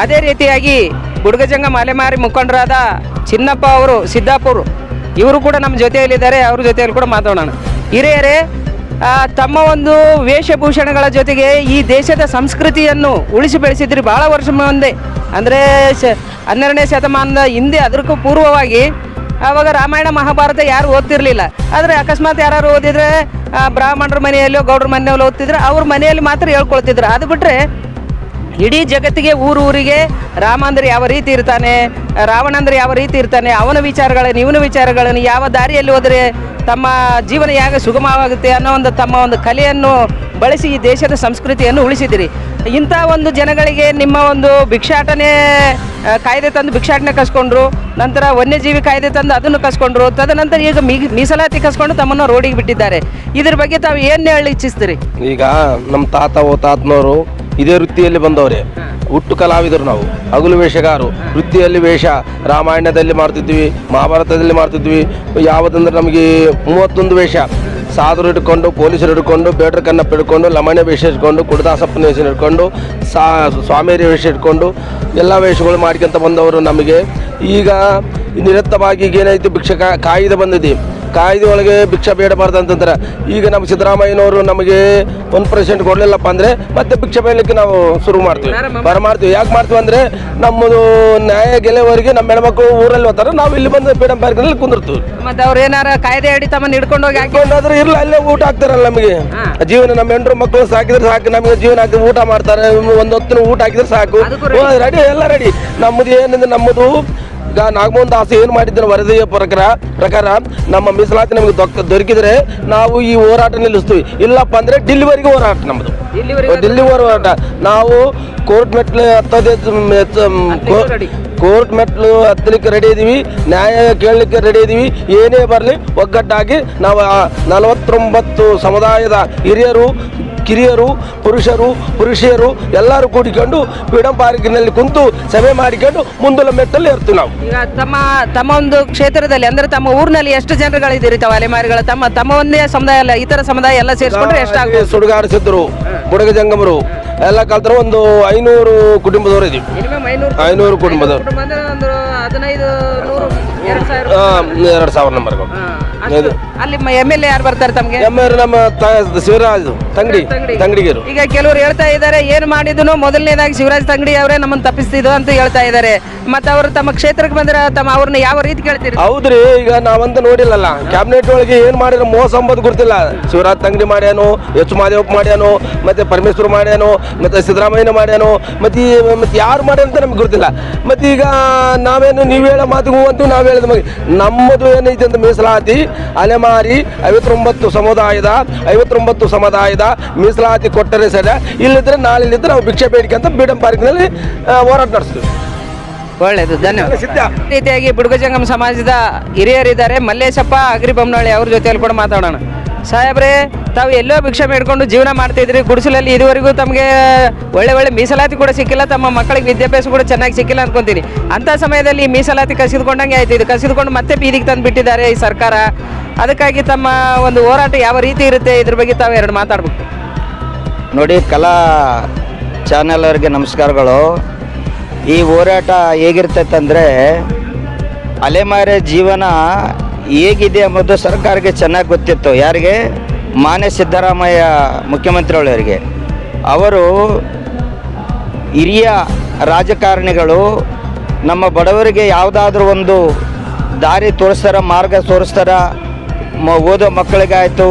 ಅದೇ ರೀತಿಯಾಗಿ ಗುಡ್ಗಜಂಗ ಮಲೆಮಾರಿ ಮುಖಂಡರಾದ ಚಿನ್ನಪ್ಪ ಅವರು, ಸಿದ್ದಾಪುರ್, ಇವರು ಕೂಡ ನಮ್ಮ ಜೊತೆಯಲ್ಲಿದ್ದಾರೆ, ಅವ್ರ ಜೊತೆಯಲ್ಲಿ ಕೂಡ ಮಾತಾಡೋಣ. ಹಿರಿಯರೇ ತಮ್ಮ ಒಂದು ವೇಷಭೂಷಣಗಳ ಜೊತೆಗೆ ಈ ದೇಶದ ಸಂಸ್ಕೃತಿಯನ್ನು ಉಳಿಸಿ ಬೆಳೆಸಿದ್ರಿ ಭಾಳ ವರ್ಷ ಮುಂದೆ. ಅಂದರೆ ಶ, ಹನ್ನೆರಡನೇ ಶತಮಾನದ ಹಿಂದೆ ಅದಕ್ಕೂ ಪೂರ್ವವಾಗಿ ಆವಾಗ ರಾಮಾಯಣ ಮಹಾಭಾರತ ಯಾರು ಓದ್ತಿರ್ಲಿಲ್ಲ. ಆದರೆ ಅಕಸ್ಮಾತ್ ಯಾರು ಓದಿದ್ರೆ ಬ್ರಾಹ್ಮಣರ ಮನೆಯಲ್ಲೋ ಗೌಡ್ರ ಮನೆಯಲ್ಲೋ ಓದ್ತಿದ್ರೆ ಅವ್ರ ಮನೆಯಲ್ಲಿ ಮಾತ್ರ ಹೇಳ್ಕೊಳ್ತಿದ್ರು. ಅದು ಬಿಟ್ಟರೆ ಇಡೀ ಜಗತ್ತಿಗೆ ಊರು ಊರಿಗೆ ರಾಮ ಅಂದ್ರೆ ಯಾವ ರೀತಿ ಇರ್ತಾನೆ, ರಾವಣ ಅಂದ್ರೆ ಯಾವ ರೀತಿ ಇರ್ತಾನೆ, ಅವನ ವಿಚಾರಗಳನ್ನು ಇವನ ವಿಚಾರಗಳನ್ನು ಯಾವ ದಾರಿಯಲ್ಲಿ ಹೋದರೆ ತಮ್ಮ ಜೀವನ ಯಾಕೆ ಸುಗಮವಾಗುತ್ತೆ ಅನ್ನೋ ಒಂದು ತಮ್ಮ ಒಂದು ಕಲೆಯನ್ನು ಬಳಸಿ ಈ ದೇಶದ ಸಂಸ್ಕೃತಿಯನ್ನು ಉಳಿಸಿದಿರಿ ಇಂಥ ಒಂದು ಜನಗಳಿಗೆ ನಿಮ್ಮ ಒಂದು ಭಿಕ್ಷಾಟನೆ ಕಾಯ್ದೆ ತಂದು ಭಿಕ್ಷಾಟನೆ ಕಸ್ಕೊಂಡ್ರು, ನಂತರ ವನ್ಯಜೀವಿ ಕಾಯ್ದೆ ತಂದು ಅದನ್ನು ಕಸ್ಕೊಂಡ್ರು, ತದನಂತರ ಈಗ ಮೀಸಲಾತಿ ಕಸ್ಕೊಂಡು ತಮ್ಮನ್ನು ರೋಡಿಗೆ ಬಿಟ್ಟಿದ್ದಾರೆ. ಇದ್ರ ಬಗ್ಗೆ ತಾವು ಏನು ಹೇಳಿ ಇಚ್ಛಿಸ್ತೀರಿ? ಈಗ ನಮ್ಮ ತಾತ ಓ ತಾತನವರು ಇದೇ ವೃತ್ತಿಯಲ್ಲಿ ಬಂದವರೇ. ಹುಟ್ಟು ಕಲಾವಿದರು ನಾವು. ಹಗಲು ವೇಷಗಾರು ವೃತ್ತಿಯಲ್ಲಿ ವೇಷ ರಾಮಾಯಣದಲ್ಲಿ ಮಾಡ್ತಿದ್ವಿ ಮಹಾಭಾರತದಲ್ಲಿ ಮಾಡ್ತಿದ್ವಿ. ಯಾವುದಂದ್ರೆ ನಮಗೆ ಮೂವತ್ತೊಂದು ವೇಷ. ಸಾಧರು ಹಿಡ್ಕೊಂಡು ಪೊಲೀಸರು ಹಿಡ್ಕೊಂಡು ಬೇಡ್ರ ಕನ್ನಪ್ಪ ಹಿಡ್ಕೊಂಡು ಲಮಣೆ ವೇಷ ಹಿಡ್ಕೊಂಡು ಕುಡದಾಸಪ್ಪನ ವೇಷ ಹಿಡ್ಕೊಂಡು ಸಾ ಸ್ವಾಮಿಯರಿ ವೇಷ ಹಿಡ್ಕೊಂಡು ಎಲ್ಲ ವೇಷಗಳು ಮಾಡ್ಕೊಂತ ಬಂದವರು ನಮಗೆ. ಈಗ ನಿರತ್ತವಾಗಿ ಈಗ ಏನಾಯಿತು ಭಿಕ್ಷಕ ಕಾಯ್ದೆ ಬಂದಿದೆ. ಕಾಯ್ದೆ ಒಳಗೆ ಭಿಕ್ಷೆ ಬೇಡಬಾರ್ದು ಅಂತಂದ್ರೆ ಈಗ ನಮ್ಮ ಸಿದ್ದರಾಮಯ್ಯನವರು ನಮಗೆ ಒಂದು ಪರ್ಸೆಂಟ್ ಕೊಡಲಿಲ್ಲಪ್ಪ ಅಂದರೆ ಮತ್ತೆ ಭಿಕ್ಷೆ ಬೇಯಲಿಕ್ಕೆ ನಾವು ಶುರು ಮಾಡ್ತೀವಿ. ಬರ ಮಾಡ್ತೀವಿ. ಯಾಕೆ ಮಾಡ್ತೀವಿ ಅಂದರೆ ನಮ್ಮದು ನ್ಯಾಯ ಗೆಲುವರಿಗೆ ನಮ್ಮ ಹೆಣ್ಮಕ್ಳು ಊರಲ್ಲಿ ಹೋಗ್ತಾರೆ. ನಾವು ಇಲ್ಲಿ ಬಂದು ಪೀಡಂ ಪಾರ್ಕ್ನಲ್ಲಿ ಕುಂದಿರ್ತೀವಿ. ಮತ್ತೆ ಅವ್ರು ಏನಾರ ಕಾಯ್ದೆ ಅಡಿ ತಮ್ಮನ್ನು ಹಿಡ್ಕೊಂಡು ಹೋಗಿ ಹಾಕಿ ಇಲ್ಲ ಅಲ್ಲೇ ಊಟ ಹಾಕ್ತಾರಲ್ಲ ನಮಗೆ. ಜೀವನ ನಮ್ಮ ಹೆಂಡ್ರು ಮಕ್ಕಳು ಸಾಕಿದ್ರೆ ಸಾಕು ನಮಗೆ ಜೀವನ ಹಾಕಿ ಊಟ ಮಾಡ್ತಾರೆ. ಒಂದು ಹೊತ್ತಿನ ಊಟ ಹಾಕಿದ್ರೆ ಸಾಕು. ರೆಡಿ ಎಲ್ಲ ರೆಡಿ ನಮ್ಮದು ಏನಂದ್ರೆ ನಮ್ಮದು ಈಗ ನಾಗಮೋಹನ್ ದಾಸ್ ಏನು ಮಾಡಿದ್ರು ವರದಿಯ ಪ್ರಕಾರ ಪ್ರಕಾರ ನಮ್ಮ ಮೀಸಲಾತಿ ನಮಗೆ ದೊರಕಿದ್ರೆ ನಾವು ಈ ಹೋರಾಟ ನಿಲ್ಲಿಸ್ತೀವಿ. ಇಲ್ಲಪ್ಪ ಅಂದರೆ ಡಿಲ್ಲಿವರೆಗೆ ಹೋರಾಟ ನಮ್ಮದು ಡಿಲ್ಲಿ ಹೋರಾಟ. ನಾವು ಕೋರ್ಟ್ ಮೆಟ್ಲು ಹತ್ತದೇ. ಕೋರ್ಟ್ ಮೆಟ್ಲು ಹತ್ತಲಿಕ್ಕೆ ರೆಡಿ ಇದೀವಿ. ನ್ಯಾಯ ಕೇಳಲಿಕ್ಕೆ ರೆಡಿ ಇದೀವಿ. ಏನೇ ಬರಲಿ ಒಗ್ಗಟ್ಟಾಗಿ ನಾವು ನಲವತ್ತೊಂಬತ್ತು ಸಮುದಾಯದ ಹಿರಿಯರು ಕಿರಿಯರು ಪುರುಷರು ಪುರುಷಿಯರು ಎಲ್ಲರೂ ಕೂಡಿಕೊಂಡು ಫ್ರೀಡಂ ಪಾರ್ಕಿನಲ್ಲಿ ಕುಂತು ಸಭೆ ಮಾಡಿಕೊಂಡು ಮುಂದಲ ಮೆಟ್ಟಲ್ಲಿ ಇರ್ತೀವಿ ನಾವು. ಈಗ ತಮ್ಮ ತಮ್ಮ ಒಂದು ಕ್ಷೇತ್ರದಲ್ಲಿ ಅಂದ್ರೆ ತಮ್ಮ ಊರಿನಲ್ಲಿ ಎಷ್ಟು ಜನರುಗಳಿದ್ದೀರಿ ತಾವು ಅಲೆಮಾರಿಗಳು? ತಮ್ಮ ತಮ್ಮ ಒಂದೇ ಸಮುದಾಯ ಅಲ್ಲ ಇತರ ಸಮುದಾಯ ಎಲ್ಲ ಸೇರಿಸ್ಕೊಂಡ್ರೆ ಎಷ್ಟಾಗ್ಬೋದು? ಸುಡುಗಾಡಿಸಿದ್ರು ಬುಡಗ ಜಂಗಮರು ಎಲ್ಲ ಕಲ್ತರ ಒಂದು ಐನೂರು ಕುಟುಂಬದವರು ಇದೀವಿ. ಐನೂರು ಕುಟುಂಬದವರು. ಹದಿನೈದು ಎರಡು ಸಾವಿರ. ನಂಬರ್ಗಳು ಅಷ್ಟು. ಅಲ್ಲಿ ಎಂ ಎಲ್ ಎ ಯಾರು ಬರ್ತಾರೆ ತಮಗೆ? ಎಂ ಆರ್ ನಮ್ಮ ತ- ಶಿವರಾಜ್ ತಂಗಡಿ ತಂಗಡಿ. ತಂಗಡಿಗರು. ಈಗ ಕೆಲವರು ಹೇಳ್ತಾ ಇದ್ದಾರೆ ಏನು ಮಾಡಿದ್ರು ಮೊದಲನೇದಾಗಿ ಶಿವರಾಜ್ ತಂಗಡಿ ಅವರೇ ನಮ್ಮನ್ನು ತಪ್ಪಿಸ್ತಿದ್ರು ಅಂತ ಹೇಳ್ತಾ ಇದ್ದಾರೆ. ಮತ್ತೆ ಅವರು ತಮ್ಮ ಕ್ಷೇತ್ರಕ್ಕೆ ಬಂದ್ರೆ ತಮ್ಮ ಅವ್ರನ್ನ ಯಾವ ರೀತಿ ಕೇಳ್ತೀರಿ? ಹೌದ್ರಿ ಈಗ ನಾವಂತ ನೋಡಿಲ್ಲಲ್ಲ. ಕ್ಯಾಬಿನೆಟ್ ಒಳಗೆ ಏನ್ ಮಾಡಿದ್ರು ಮೋಸ ಅಂಬೋದು ಗುರ್ತಿಲ್ಲ. ಶಿವರಾಜ್ ತಂಗಡಿ ಮಾಡ್ಯಾನು ಎಚ್ ಮಾದೇವಪ್ಪ ಮಾಡ್ಯಾನು ಮತ್ತೆ ಪರಮೇಶ್ವರ್ ಮಾಡ್ಯಾನು ಮತ್ತೆ ಸಿದ್ದರಾಮಯ್ಯನ ಮಾಡ್ಯಾನು ಮತ್ತೆ ಈ ಮತ್ತೆ ಯಾರು ಮಾಡ್ಯಾರ ಅಂತ ನಮ್ಗೆ ಗೊತ್ತಿಲ್ಲ ಮತ್ತೀಗ ಈಗ ನಾವೇನು ನೀವು ಹೇಳೋ ಮಾತಿಗೆ ಅಂತೂ ನಾವು ಹೇಳಿದ ಮಗ ನಮ್ಮದು ಏನೈತೆ ಅಂತ ಮೀಸಲಾತಿ ಅಲೆಮಾರಿ ಐವತ್ತೊಂಬತ್ತು ಸಮುದಾಯದ ಐವತ್ತೊಂಬತ್ತು ಸಮುದಾಯದ ಮೀಸಲಾತಿ ಕೊಟ್ಟರೆ ಸರ ಇಲ್ಲಿದ್ರೆ ನಾಳೆ ಇಲ್ಲಿದ್ರೆ ನಾವು ಭಿಕ್ಷೆ ಬೇಡಿಕೆ ಅಂತ ಬೀಡಂ ಪಾರ್ಕ್ನಲ್ಲಿ ಹೋರಾಟ ನಡೆಸ್ತೀವಿ. ಒಳ್ಳೆಯದು ಧನ್ಯವಾದ. ರೀತಿಯಾಗಿ ಬುಡುಗಜಂಗಮ ಸಮಾಜದ ಹಿರಿಯರಿದ್ದಾರೆ. ಮಲ್ಲೇಶಪ್ಪ ಅಗ್ರಿಬೊಮ್ಮನಹಳ್ಳಿ ಅವ್ರ ಜೊತೆಯಲ್ಲಿ ಕೂಡ ಮಾತಾಡೋಣ. ಸಾಹೇಬ್ರೆ, ತಾವು ಎಲ್ಲೋ ಭಿಕ್ಷೆ ಮಾಡಿಕೊಂಡು ಜೀವನ ಮಾಡ್ತಿದ್ರಿ, ಗುಡಿಸಲಲ್ಲಿ ಇದುವರೆಗೂ ತಮಗೆ ಒಳ್ಳೆ ಒಳ್ಳೆ ಮೀಸಲಾತಿ ಕೂಡ ಸಿಕ್ಕಿಲ್ಲ, ತಮ್ಮ ಮಕ್ಕಳಿಗೆ ವಿದ್ಯಾಭ್ಯಾಸ ಕೂಡ ಚೆನ್ನಾಗಿ ಸಿಕ್ಕಿಲ್ಲ ಅನ್ಕೊಂತೀನಿ. ಅಂಥ ಸಮಯದಲ್ಲಿ ಮೀಸಲಾತಿ ಕಸಿದುಕೊಂಡಂಗೆ ಆಯ್ತು, ಇದು ಕಸಿದುಕೊಂಡು ಮತ್ತೆ ಬೀದಿಗೆ ತಂದು ಬಿಟ್ಟಿದ್ದಾರೆ ಈ ಸರ್ಕಾರ. ಅದಕ್ಕಾಗಿ ತಮ್ಮ ಒಂದು ಹೋರಾಟ ಯಾವ ರೀತಿ ಇರುತ್ತೆ, ಇದ್ರ ಬಗ್ಗೆ ತಾವು ಎರಡು ಮಾತಾಡ್ಬೇಕು. ನೋಡಿ, ಕಲಾ ಚಾನೆಲ್ ಅವರಿಗೆ ನಮಸ್ಕಾರಗಳು. ಈ ಹೋರಾಟ ಹೇಗಿರ್ತೈತಂದರೆ, ಅಲೆಮಾರಿ ಜೀವನ ಹೇಗಿದೆ ಎಂಬುದು ಸರ್ಕಾರಕ್ಕೆ ಚೆನ್ನಾಗಿ ಗೊತ್ತಿತ್ತು. ಯಾರಿಗೆ? ಮಾನ್ಯ ಸಿದ್ದರಾಮಯ್ಯ ಮುಖ್ಯಮಂತ್ರಿಗಳವರಿಗೆ ಅವರು ಹಿರಿಯ ರಾಜಕಾರಣಿಗಳು ನಮ್ಮ ಬಡವರಿಗೆ ಯಾವುದಾದ್ರೂ ಒಂದು ದಾರಿ ತೋರಿಸ್ತಾರ, ಮಾರ್ಗ ತೋರಿಸ್ತಾರ ಓದೋ ಮಕ್ಕಳಿಗಾಯಿತು,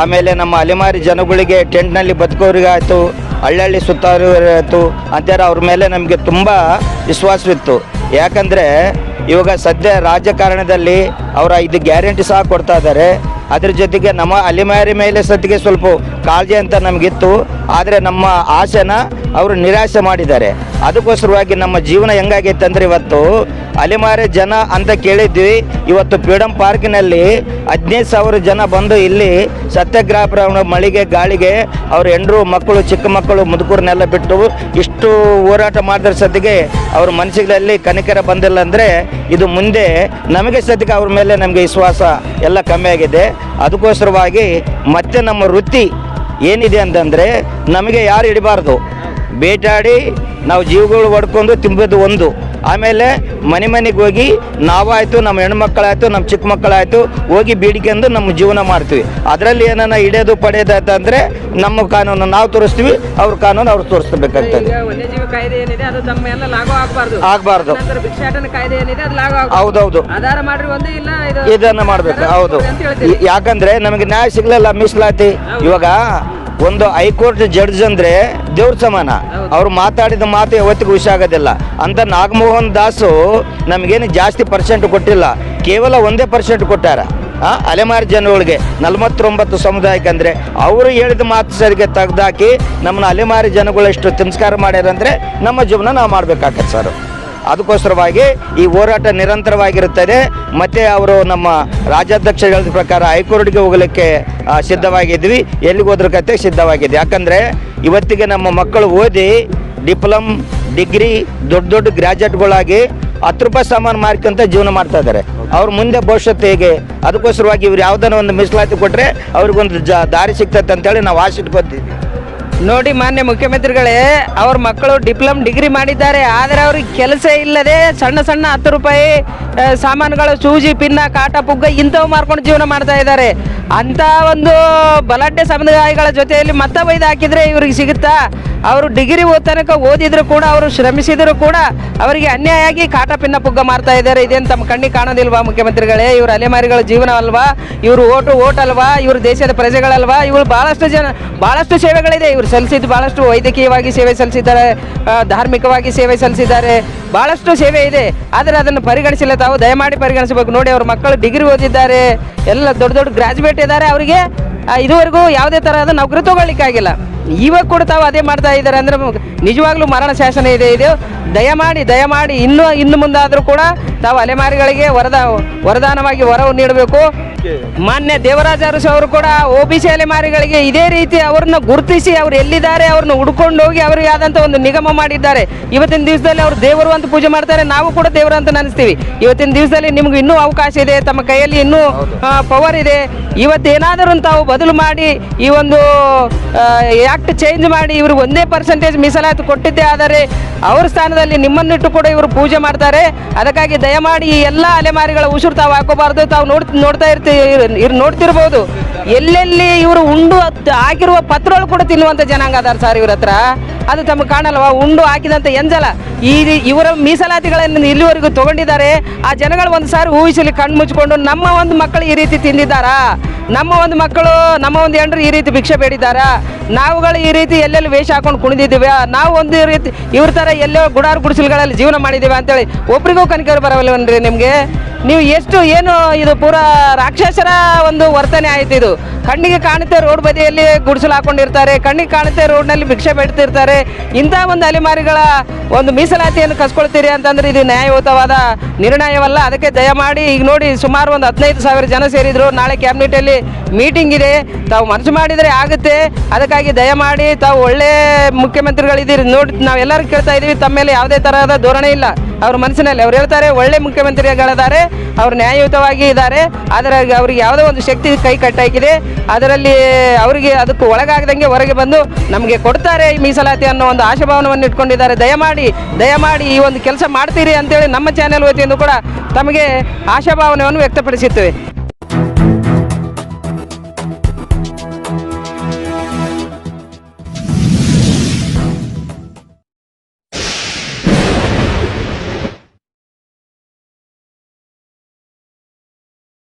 ಆಮೇಲೆ ನಮ್ಮ ಅಲೆಮಾರಿ ಜನಗಳಿಗೆ ಟೆಂಟ್ನಲ್ಲಿ ಬದುಕೋರಿಗಾಯಿತು ಹಳ್ಳಹಳ್ಳಿ ಸುತ್ತಾರಿಗಾಯಿತು ಅಂತಾರೆ ಅವ್ರ ಮೇಲೆ ನಮಗೆ ತುಂಬ ವಿಶ್ವಾಸವಿತ್ತು. ಯಾಕಂದರೆ ಇವಾಗ ಸದ್ಯ ರಾಜಕಾರಣದಲ್ಲಿ ಅವರ ಇದು ಗ್ಯಾರಂಟಿ ಸಹ ಕೊಡ್ತಾ ಇದ್ದಾರೆ. ಅದ್ರ ಜೊತೆಗೆ ನಮ್ಮ ಅಲೆಮಾರಿ ಮೇಲೆ ಸದ್ಯಕ್ಕೆ ಸ್ವಲ್ಪ ಕಾಳಜಿ ಅಂತ ನಮಗಿತ್ತು. ಆದರೆ ನಮ್ಮ ಆಸೆನ ಅವರು ನಿರಾಸೆ ಮಾಡಿದ್ದಾರೆ. ಅದಕ್ಕೋಸ್ಕರವಾಗಿ ನಮ್ಮ ಜೀವನ ಹೆಂಗಾಗೈತೆ ಅಂದರೆ ಇವತ್ತು ಅಲೆಮಾರಿ ಜನ ಅಂತ ಕೇಳಿದ್ವಿ. ಇವತ್ತು ಫ್ರೀಡಂ ಪಾರ್ಕಿನಲ್ಲಿ ಹದಿನೈದು ಸಾವಿರ ಜನ ಬಂದು ಇಲ್ಲಿ ಸತ್ಯಾಗ್ರಹ ಮಳೆಗೆ, ಗಾಳಿಗೆ ಅವ್ರ ಹೆಂಡರು, ಮಕ್ಕಳು, ಚಿಕ್ಕ ಮಕ್ಕಳು ಮುದುಕರನ್ನೆಲ್ಲ ಬಿಟ್ಟು ಇಷ್ಟು ಹೋರಾಟ ಮಾಡಿದ್ರ ಸದ್ಯಗೆ ಅವ್ರ ಮನಸ್ಸುಗಳಲ್ಲಿ ಕನಿಕರ ಬಂದಿಲ್ಲ ಅಂದರೆ ಇದು ಮುಂದೆ ನಮಗೆ ಸದ್ಯಕ್ಕೆ ಅವ್ರ ಮೇಲೆ ನಮಗೆ ವಿಶ್ವಾಸ ಎಲ್ಲ ಕಮ್ಮಿ ಆಗಿದೆ. ಅದಕ್ಕೋಸ್ಕರವಾಗಿ ಮತ್ತೆ ನಮ್ಮ ವೃತ್ತಿ ಏನಿದೆ ಅಂತಂದರೆ ನಮಗೆ ಯಾರು ಹಿಡಿಬಾರ್ದು. ಬೇಟಾಡಿ ನಾವು ಜೀವಗಳು ಹೊಡ್ಕೊಂಡು ತಿಂಬೋದು ಒಂದು. ಆಮೇಲೆ ಮನೆ ಮನೆಗೆ ಹೋಗಿ ನಾವಾಯ್ತು ನಮ್ಮ ಹೆಣ್ಮಕ್ಳಾಯ್ತು ನಮ್ಮ ಚಿಕ್ಕ ಮಕ್ಕಳಾಯ್ತು ಹೋಗಿ ಬೇಡಿಕೆಂದು ನಮ್ಮ ಜೀವನ ಮಾಡ್ತೀವಿ. ಅದರಲ್ಲಿ ಏನನ್ನ ಹಿಡಿಯೋದು ಪಡೆಯೋದು ಅಂದರೆ ನಮ್ಮ ಕಾನೂನು ನಾವು ತೋರಿಸ್ತೀವಿ ಅವ್ರ ಕಾನೂನು ಅವ್ರು ತೋರಿಸ್ಬೇಕಾಗ್ತದೆ ಆಗಬಾರ್ದು. ಹೌದೌದು. ಇದನ್ನ ಮಾಡ್ಬೇಕು ಹೌದು. ಯಾಕಂದ್ರೆ ನಮಗೆ ನ್ಯಾಯ ಸಿಗ್ಲಲ್ಲ ಮೀಸಲಾತಿ. ಇವಾಗ ಒಂದು ಹೈಕೋರ್ಟ್ ಜಡ್ಜ್ ಅಂದ್ರೆ ದೇವ್ರ ಸಮಾನ. ಅವ್ರು ಮಾತಾಡಿದ ಮಾತು ಯಾವತ್ತಿಗೂ ವಿಷಯ ಆಗೋದಿಲ್ಲ. ಅಂತ ನಾಗಮೋಹನ್ ದಾಸು ನಮಗೇನು ಜಾಸ್ತಿ ಪರ್ಸೆಂಟ್ ಕೊಟ್ಟಿಲ್ಲ. ಕೇವಲ ಒಂದೇ ಪರ್ಸೆಂಟ್ ಕೊಟ್ಟಾರ. ಅಲೆಮಾರಿ ಜನಗಳಿಗೆ ನಲವತ್ತೊಂಬತ್ತು ಸಮುದಾಯಕ್ಕೆ ಅಂದ್ರೆ ಅವರು ಹೇಳಿದ ಮಾತು ಸರಿಗೆ ತೆಗ್ದಾಕಿ ನಮ್ಮನ್ನ ಅಲೆಮಾರಿ ಜನಗಳು ಎಷ್ಟು ತಿರಸ್ಕಾರ ಮಾಡ್ಯಾರಂದ್ರೆ ನಮ್ಮ ಜೀವನ ನಾವು ಮಾಡ್ಬೇಕಾಗತ್ತೆ ಸರ್. ಅದಕ್ಕೋಸ್ಕರವಾಗಿ ಈ ಹೋರಾಟ ನಿರಂತರವಾಗಿರುತ್ತದೆ. ಮತ್ತೆ ಅವರು ನಮ್ಮ ರಾಜ್ಯಾಧ್ಯಕ್ಷ ಹೇಳಿದ ಪ್ರಕಾರ ಹೈಕೋರ್ಟ್ಗೆ ಹೋಗಲಿಕ್ಕೆ ಸಿದ್ಧವಾಗಿದ್ವಿ. ಎಲ್ಲಿಗೆ ಹೋದ್ರ ಕತೆ ಸಿದ್ಧವಾಗಿದೆ. ಯಾಕಂದರೆ ಇವತ್ತಿಗೆ ನಮ್ಮ ಮಕ್ಕಳು ಓದಿ ಡಿಪ್ಲೊಮ್, ಡಿಗ್ರಿ, ದೊಡ್ಡ ದೊಡ್ಡ ಗ್ರಾಜುಯೇಟ್ಗಳಾಗಿ ಹತ್ತು ರೂಪಾಯಿ ಸಾಮಾನು ಮಾರ್ಕೊಂತ ಜೀವನ ಮಾಡ್ತಾ ಇದ್ದಾರೆ. ಅವ್ರ ಮುಂದೆ ಭವಿಷ್ಯತ್ತು ಹೇಗೆ? ಅದಕ್ಕೋಸ್ಕರವಾಗಿ ಇವ್ರು ಯಾವುದನ್ನ ಒಂದು ಮೀಸಲಾತಿ ಕೊಟ್ಟರೆ ಅವ್ರಿಗೊಂದು ಜ, ದಾರಿ ಸಿಗ್ತೈತೆ ಅಂತೇಳಿ ನಾವು ಆಸೆ ನೋಡಿ ಮಾನ್ಯ ಮುಖ್ಯಮಂತ್ರಿಗಳೇ ಅವ್ರ ಮಕ್ಕಳು ಡಿಪ್ಲೊಮ್ ಡಿಗ್ರಿ ಮಾಡಿದ್ದಾರೆ ಆದರೆ ಅವ್ರಿಗೆ ಕೆಲಸ ಇಲ್ಲದೆ ಸಣ್ಣ ಸಣ್ಣ ಹತ್ತು ರೂಪಾಯಿ ಆ, ಸಾಮಾನುಗಳು ಸೂಜಿ, ಪಿನ್ನ, ಕಾಟ, ಪುಗ್ಗ ಇಂಥವು ಮಾರ್ಕೊಂಡು ಜೀವನ ಮಾಡ್ತಾ ಇದ್ದಾರೆ. ಅಂತ ಒಂದು ಬಲಾಢ್ಯ ಸಮುದಾಯಗಳ ಜೊತೆಯಲ್ಲಿ ಮತ್ತ ಬೈದು ಹಾಕಿದ್ರೆ ಇವ್ರಿಗೆ ಸಿಗುತ್ತಾ? ಅವರು ಡಿಗ್ರಿ ಓದ್ ತನಕ ಓದಿದ್ರು ಕೂಡ, ಅವರು ಶ್ರಮಿಸಿದ್ರು ಕೂಡ ಅವರಿಗೆ ಅನ್ಯಾಯ ಆಗಿ ಕಾಟ, ಪಿನ್ನ, ಪುಗ್ಗ ಮಾರ್ತಾ ಇದ್ದಾರೆ. ಇದೇನು ತಮ್ಮ ಕಣ್ಣಿಗೆ ಕಾಣೋದಿಲ್ವಾ ಮುಖ್ಯಮಂತ್ರಿಗಳೇ? ಇವರು ಅಲೆಮಾರಿಗಳ ಜೀವನ ಅಲ್ವಾ? ಇವರು ಓಟು ಓಟ್ ಅಲ್ವಾ ಇವರು ದೇಶದ ಪ್ರಜೆಗಳಲ್ವಾ? ಇವರು ಬಹಳಷ್ಟು ಜನ, ಬಹಳಷ್ಟು ಸೇವೆಗಳಿದೆ. ಇವರು ಸಲ್ಲಿಸಿದ್ದು ಬಹಳಷ್ಟು ವೈದ್ಯಕೀಯವಾಗಿ ಸೇವೆ ಸಲ್ಲಿಸಿದ್ದಾರೆ ಧಾರ್ಮಿಕವಾಗಿ ಸೇವೆ ಸಲ್ಲಿಸಿದ್ದಾರೆ. ಬಹಳಷ್ಟು ಸೇವೆ ಇದೆ. ಆದರೆ ಅದನ್ನು ಪರಿಗಣಿಸಿಲ್ಲ ತಾವು. ದಯಮಾಡಿ ಪರಿಗಣಿಸಬೇಕು. ನೋಡಿ, ಅವ್ರ ಮಕ್ಕಳು ಡಿಗ್ರಿ ಓದಿದ್ದಾರೆ. ಎಲ್ಲ ದೊಡ್ಡ ದೊಡ್ಡ ಗ್ರಾಜ್ಯುವೇಟ್ ಇದ್ದಾರೆ. ಅವರಿಗೆ ಇದುವರೆಗೂ ಯಾವುದೇ ತರಹದ ನೌಕರಿ ತಗೊಳ್ಳಿಕ್ಕಾಗಿಲ್ಲ. ಇವಾಗ ಕೂಡ ತಾವು ಅದೇ ಮಾಡ್ತಾ ಇದ್ದಾರೆ. ಅಂದ್ರೆ ನಿಜವಾಗ್ಲೂ ಮರಣ ಶಾಸನ ಇದೆ ಇದು. ದಯಮಾಡಿ ದಯಮಾಡಿ ಇನ್ನು ಇನ್ನು ಮುಂದಾದರೂ ಕೂಡ ತಾವು ಅಲೆಮಾರಿಗಳಿಗೆ ವರದ, ವರದಾನವಾಗಿ ವರವು ನೀಡಬೇಕು. ಮಾನ್ಯ ದೇವರಾಜ ಅರಸು ಅವರು ಕೂಡ ಒ ಬಿ ಸಿ ಅಲೆಮಾರಿಗಳಿಗೆ ಇದೇ ರೀತಿ ಅವ್ರನ್ನ ಗುರುತಿಸಿ ಅವ್ರು ಎಲ್ಲಿದ್ದಾರೆ ಅವ್ರನ್ನ ಹುಡ್ಕೊಂಡು ಹೋಗಿ ಅವರಿಗೆ ಆದಂಥ ಒಂದು ನಿಗಮ ಮಾಡಿದ್ದಾರೆ. ಇವತ್ತಿನ ದಿವಸದಲ್ಲಿ ಅವರು ದೇವರು ಅಂತ ಪೂಜೆ ಮಾಡ್ತಾರೆ ನಾವು ಕೂಡ ದೇವರು ಅಂತ ನೆನೆಸ್ತೀವಿ. ಇವತ್ತಿನ ದಿವಸದಲ್ಲಿ ನಿಮ್ಗೆ ಇನ್ನೂ ಅವಕಾಶ ಇದೆ ತಮ್ಮ ಕೈಯಲ್ಲಿ ಇನ್ನೂ ಪವರ್ ಇದೆ. ಇವತ್ತೇನಾದರೂ ತಾವು ಬದಲು ಮಾಡಿ ಈ ಒಂದು ಆಕ್ಟ್ ಚೇಂಜ್ ಮಾಡಿ ಇವ್ರಿಗೆ ಒಂದೇ ಪರ್ಸೆಂಟೇಜ್ ಮೀಸಲಾತಿ ಕೊಟ್ಟಿದ್ದೇ ಆದರೆ ಅವ್ರ ಸ್ಥಾನದಲ್ಲಿ ನಿಮ್ಮನ್ನಿಟ್ಟು ಕೂಡ ಇವರು ಪೂಜೆ ಮಾಡ್ತಾರೆ. ಅದಕ್ಕಾಗಿ ದಯಮಾಡಿ ಈ ಎಲ್ಲ ಅಲೆಮಾರಿಗಳ ಉಸಿರು ತಾವು ಹಾಕೋಬಾರ್ದು. ತಾವು ನೋಡ್ ನೋಡ್ತಾ ಇರ್ತೀವಿ ಇರ್ ನೋಡ್ತಿರ್ಬೋದು. ಎಲ್ಲೆಲ್ಲಿ ಇವರು ಉಂಡು ಆಗಿರುವ ಪತ್ರಗಳು ಕೂಡ ತಿನ್ನುವಂಥ ಜನಾಂಗ ಅದಾರ ಸರ್ ಇವ್ರ ಹತ್ರ. ಅದು ತಮಗೆ ಕಾಣಲ್ವಾ? ಉಂಡು ಹಾಕಿದಂಥ ಎಂಜಲ. ಈ ಇವರ ಮೀಸಲಾತಿಗಳನ್ನು ಇಲ್ಲಿವರೆಗೂ ತಗೊಂಡಿದ್ದಾರೆ. ಆ ಜನಗಳು ಒಂದು ಸಾರಿ ಊಹಿಸಲಿ, ಕಣ್ಣು ಮುಚ್ಕೊಂಡು, ನಮ್ಮ ಒಂದು ಮಕ್ಕಳು ಈ ರೀತಿ ತಿಂದಿದ್ದಾರಾ? ನಮ್ಮ ಒಂದು ಮಕ್ಕಳು, ನಮ್ಮ ಒಂದು ಹೆಂಡ್ರು ಈ ರೀತಿ ಭಿಕ್ಷೆ ಬೇಡಿದ್ದಾರಾ? ನಾವುಗಳು ಈ ರೀತಿ ಎಲ್ಲೆಲ್ಲಿ ವೇಷ ಹಾಕೊಂಡು ಕುಣಿದಿದ್ದೀವಿ? ನಾವು ಒಂದು ರೀತಿ ಇವ್ರ ಥರ ಎಲ್ಲೋ ಗುಡಾರು ಗುಡಿಸಲುಗಳಲ್ಲಿ ಜೀವನ ಮಾಡಿದ್ದೀವಿ ಅಂತೇಳಿ ಒಬ್ರಿಗೂ ಕನಿಕರು ಬರವಲ್ವನ್ರಿ ನಿಮಗೆ? ನೀವು ಎಷ್ಟು ಏನು ಇದು ಪೂರಾ ರಾಕ್ಷಸರ ಒಂದು ವರ್ತನೆ ಆಯ್ತು ಇದು. ಕಣ್ಣಿಗೆ ಕಾಣುತ್ತೆ ರೋಡ್ ಬದಿಯಲ್ಲಿ ಗುಡಿಸಲು ಹಾಕೊಂಡಿರ್ತಾರೆ. ಕಣ್ಣಿಗೆ ಕಾಣುತ್ತೆ ರೋಡ್ನಲ್ಲಿ ಭಿಕ್ಷೆ ಬೆಡ್ತಿರ್ತಾರೆ. ಇಂಥ ಒಂದು ಅಲೆಮಾರಿಗಳ ಒಂದು ಮೀಸಲಾತಿಯನ್ನು ಕಸ್ಕೊಳ್ತೀರಿ ಅಂತಂದ್ರೆ ಇದು ನ್ಯಾಯಯುತವಾದ ನಿರ್ಣಯವಲ್ಲ. ಅದಕ್ಕೆ ದಯಮಾಡಿ ಈಗ ನೋಡಿ ಸುಮಾರು ಒಂದು ಹದಿನೈದು ಸಾವಿರ ಜನ ಸೇರಿದ್ರು. ನಾಳೆ ಕ್ಯಾಬಿನೆಟಲ್ಲಿ ಮೀಟಿಂಗ್ ಇದೆ. ತಾವು ಮನಸ್ಸು ಮಾಡಿದರೆ ಆಗುತ್ತೆ. ಅದಕ್ಕಾಗಿ ದಯಮಾಡಿ ತಾವು ಒಳ್ಳೆ ಮುಖ್ಯಮಂತ್ರಿಗಳಿದ್ದೀರಿ. ನೋಡಿ, ನಾವೆಲ್ಲರೂ ಕೇಳ್ತಾ ಇದ್ದೀವಿ. ತಮ್ಮ ಯಾವುದೇ ತರಹದ ಧೋರಣೆ ಇಲ್ಲ. ಅವ್ರ ಮನಸ್ಸಿನಲ್ಲಿ ಅವ್ರು ಹೇಳ್ತಾರೆ, ಒಳ್ಳೆ ಮುಖ್ಯಮಂತ್ರಿಗಳಿದ್ದಾರೆ ಅವ್ರು ನ್ಯಾಯಯುತವಾಗಿ ಇದ್ದಾರೆ ಆದರೆ ಅವ್ರಿಗೆ ಯಾವುದೋ ಒಂದು ಶಕ್ತಿ ಕೈ ಕಟ್ಟಾಕಿದೆ ಅದರಲ್ಲಿ ಅವರಿಗೆ ಅದಕ್ಕೂ ಒಳಗಾಗದಂಗೆ ಹೊರಗೆ ಬಂದು ನಮಗೆ ಕೊಡ್ತಾರೆ ಈ ಮೀಸಲಾತಿ ಅನ್ನೋ ಒಂದು ಆಶಾಭಾವನವನ್ನು ಇಟ್ಕೊಂಡಿದ್ದಾರೆ. ದಯಮಾಡಿ ದಯಮಾಡಿ ಈ ಒಂದು ಕೆಲಸ ಮಾಡ್ತೀರಿ ಅಂತೇಳಿ ನಮ್ಮ ಚಾನೆಲ್ ವತಿಯಿಂದ ಕೂಡ ತಮಗೆ ಆಶಾಭಾವನೆಯನ್ನು ವ್ಯಕ್ತಪಡಿಸುತ್ತೇವೆ